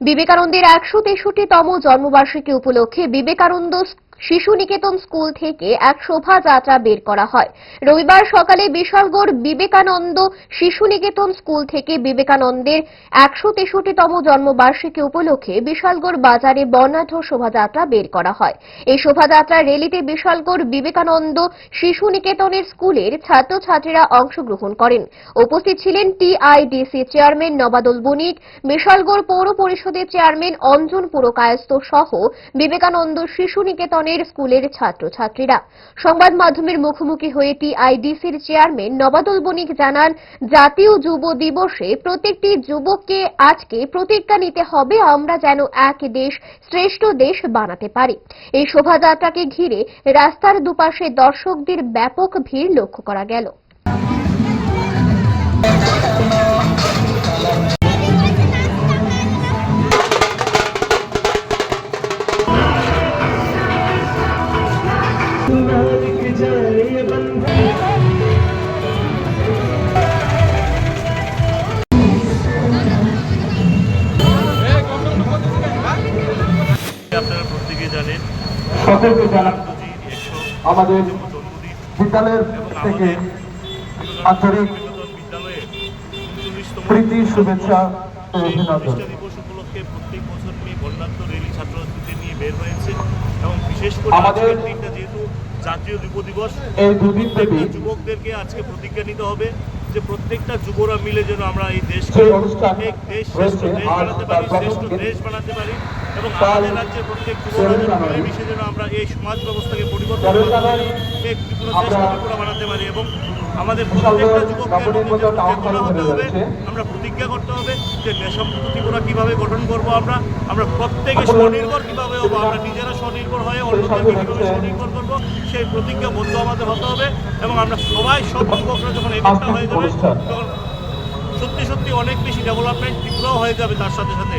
বিবেকানন্দের একশো তেষট্টিতম জন্মবার্ষিকী উপলক্ষে বিবেকানন্দ শিশু নিকেতন স্কুল থেকে এক শোভাযাত্রা বের করা হয়। রবিবার সকালে বিশালগড় বিবেকানন্দ শিশু নিকেতন স্কুল থেকে বিবেকানন্দের একশো তেষট্টিতম জন্মবার্ষিকী উপলক্ষে বিশালগড় বাজারে বর্ণাঢ্য শোভাযাত্রা বের করা হয়। এই শোভাযাত্রা রেলিতে বিশালগড় বিবেকানন্দ শিশু নিকেতনের স্কুলের ছাত্রছাত্রীরা অংশগ্রহণ করেন। উপস্থিত ছিলেন টিআইডিসি চেয়ারম্যান নবাদুল বণিক বিশালগড় পৌর পরিষদের চেয়ারম্যান অঞ্জন পুরকায়স্থ সহ বিবেকানন্দ শিশু নিকেতনের স্কুলের ছাত্রছাত্রীরা। সংবাদ মাধ্যমের মুখোমুখি হয়ে টিআইডিসির চেয়ারম্যান নবাদুল বণিক জানান, জাতীয় যুব দিবসে প্রত্যেকটি যুবককে আজকে প্রতিজ্ঞা নিতে হবে, আমরা যেন এক দেশ, শ্রেষ্ঠ দেশ বানাতে পারি। এই শোভাযাত্রাকে ঘিরে রাস্তার দুপাশে দর্শকদের ব্যাপক ভিড় লক্ষ্য করা গেল। জানেন সকলকে আমাদের বিদ্যালয়ের থেকে আন্তরিক প্রীতি শুভেচ্ছা ও অভিনন্দন। উপলক্ষে প্রত্যেক বছর নিয়ে বর্ণাঢ্য রেলি ছাত্রছাত্রীদের নিয়ে বের হয়েছে এবং বিশেষ করে আমাদের- দিনটা যেহেতু জাতীয় যুব দিবস এই দুদিন যুবকদেরকে আজকে প্রতিজ্ঞা নিতে হবে। যে প্রত্যেকটা যুবরা মিলে যেন আমরা এই দেশকে এক দেশ শ্রেষ্ঠ দেশ বানাতে পারি শ্রেষ্ঠ দেশ বানাতে পারি এবং আমাদের রাজ্যের প্রত্যেক যুবরা যেন। মিলেমিশে যেন আমরা এই সমাজ ব্যবস্থাকে পরিবর্তন করতে পারি এক ত্রিপুরা দেশ ত্রিপুরা বানাতে পারি এবং আমাদের প্রত্যেকটা নবনির্মিত চেতনা হতে হবে। আমরা প্রতিজ্ঞা করতে হবে যে নেশামুক্ত ত্রিপুরা কীভাবে গঠন করব আমরা আমরা প্রত্যেকে স্বনির্ভর কীভাবে হব আমরা নিজেরা স্বনির্ভর হয়ে অন্যদেরকে কীভাবে স্বনির্ভর করব সেই প্রতিজ্ঞা প্রতিজ্ঞাবদ্ধ আমাদের হতে হবে এবং আমরা সবাই সব যুবকরা যখন একটা হয়ে যাবে তখন সত্যি সত্যি অনেক বেশি ডেভেলপমেন্ট ত্রিপুরাও হয়ে যাবে তার সাথে সাথে।